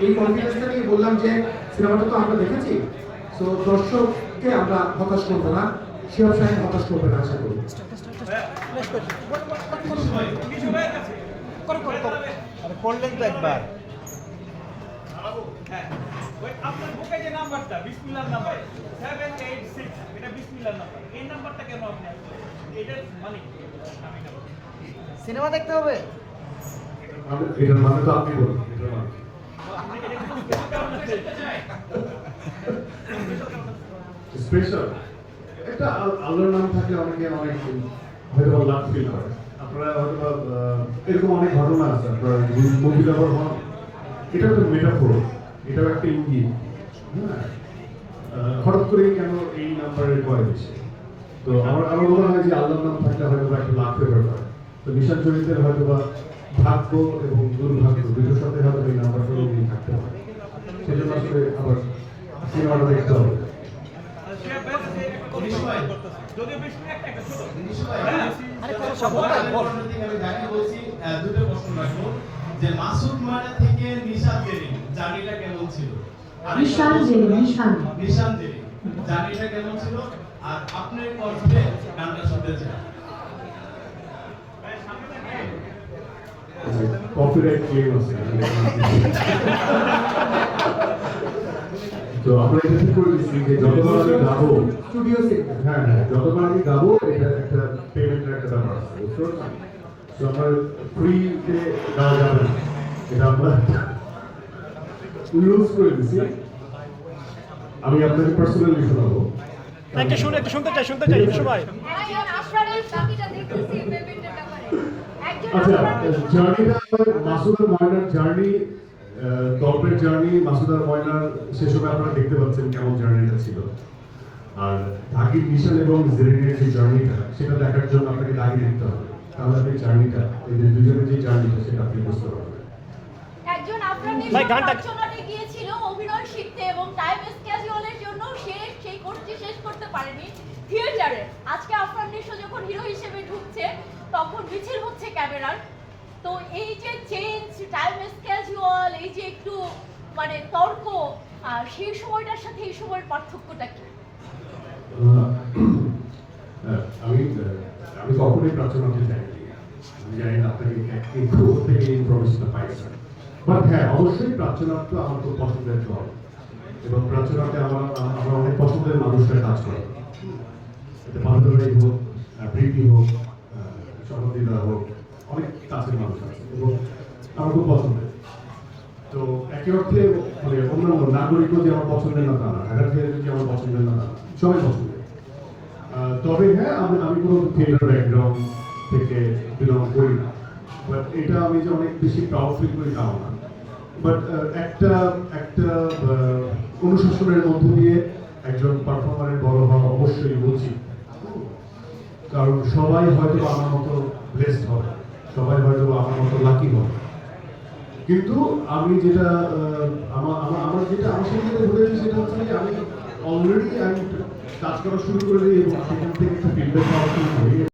এই কনফিডেন্সটা নিয়ে বললাম যে সিনেমাটা তো আমরা দেখেছি তো দর্শককে আমরা হতাশ করব না শিব সাহেব হতাশ করবে না আশা করি আরে করলেন তো একবার হ্যাঁ ওই আপনার বুকে যে নাম্বারটা নাম্বার সেভেন এইট সিক্স এটা বিসমিল্লাহর নাম্বার এই নাম্বারটা কেন আপনি? মানে। সিনেমা দেখতে হবে এটার মানে তো আপনি বলুন এটার মানে। এটা কিন্তু কেমন আছে? স্পেশাল একটা আল্লাহর নাম অনেকে অনেক হয়তো লাভ ফিল করে। আপনারা হয়তো এরকম অনেক ঘটনা আছে। আপনারা মুভি লাভার হন এটা একটা মেটাফোর এটাও একটা ইঙ্গিত হ্যাঁ? হঠাৎ করেই কেন এই নাম্বারের কয় বেশি? তো আমার আমার মনে হয় যে আল্লাহর নাম থাকলে হয়তো বা একটা লাভ ফেভার হয় তো নিশান চরিত্রের হয়তো বা ভাগ্য এবং দুর্ভাগ্য দুটোর সাথে হয়তো এই নাম্বারটা মিল থাকতে পারে। সেজন্য আসলে আবার সিনেমাটা দেখতে হবে। আর জার্নিটা কেমন ছিল? আপনার কণ্ঠে গানটা শুনতে চাই। কপিরাইট ক্লেম আছে। তো আমরা এটা ঠিক করে দিচ্ছি যে যতবার আমি গাবো স্টুডিও হ্যাঁ হ্যাঁ যতবার আমি গাবো এটা একটা পেমেন্টের একটা ব্যাপার আছে তো আমরা ফ্রিতে গাওয়া যাবে না। এটা আমরা লুজ করে দিচ্ছি। আমি আপনাকে পার্সোনালি শোনাবো। একটা শুনে একটা শুনতে চাই শুনতে চাই সবাই। আচ্ছা জার্নিটা মাসুদার ময়নার জার্নি গল্পের জার্নি মাসুদার ময়নার সে সময় আপনারা দেখতে পাচ্ছেন কেমন জার্নিটা ছিল। আর ধাগির মিশন এবং জেরিনের যে জার্নিটা সেটা দেখার জন্য আপনাকে দাগি দেখতে হবে। তাহলে আপনি জার্নিটা এই যে দুজনের যে জার্নিটা সেটা আপনি বুঝতে পারবেন। একজন আফরানের ভাই, গানটা- রচনাতে গিয়েছিল অভিনয় শিখতে এবং টাইম ক্যাজুয়ালের জন্য সে সেই কোর্সটি শেষ করতে পারেনি। থিয়েটারে আজকে আফরান নিশো যখন হিরো হিসেবে ঢুকছে তখন মিছিল হচ্ছে ক্যামেরার। তো এই যে চেঞ্জ টাইম ক্যাজুয়াল এই যে একটু মানে তর্ক সেই সময়টার সাথে এই সময়ের পার্থক্যটা কি? আমি আমি আমি জানি না থেকে পাইছেন বাট হ্যাঁ অবশ্যই প্রাচুর্য আমার খুব পছন্দের দল। এবং প্রাচুর্যতে আমার আমার অনেক পছন্দের মানুষরা কাজ করে। এটা হোক প্রীতি হোক হোক কাছের মানুষ আছে এবং আমার খুব পছন্দের তো একই অর্থে মানে অন্যান্য নাগরিকও যে আমার পছন্দের না তা না ঢাকার যে আমার পছন্দের না তা সবাই পছন্দের। তবে হ্যাঁ আমি আমি কোনো থিয়েটার ব্যাকগ্রাউন্ড থেকে বিলং করি না। বাট এটা আমি যে অনেক বেশি প্রাউড ফিল করি তাও না। বাট একটা একটা অনুশাসনের মধ্য দিয়ে একজন পারফর্মারের বড় হওয়া অবশ্যই উচিত। কারণ সবাই হয়তো আমার মতো ব্লেসড হবে। সবাই হয়তো আমার মতো লাকি হবে কিন্তু আমি যেটা আমার আমার যেটা আমার সাথে যেটা ঘটেছে সেটা হচ্ছে আমি অলরেডি আমি কাজ করা শুরু করে দিই এবং সেখান থেকে একটা ফিডব্যাক পাওয়া শুরু করি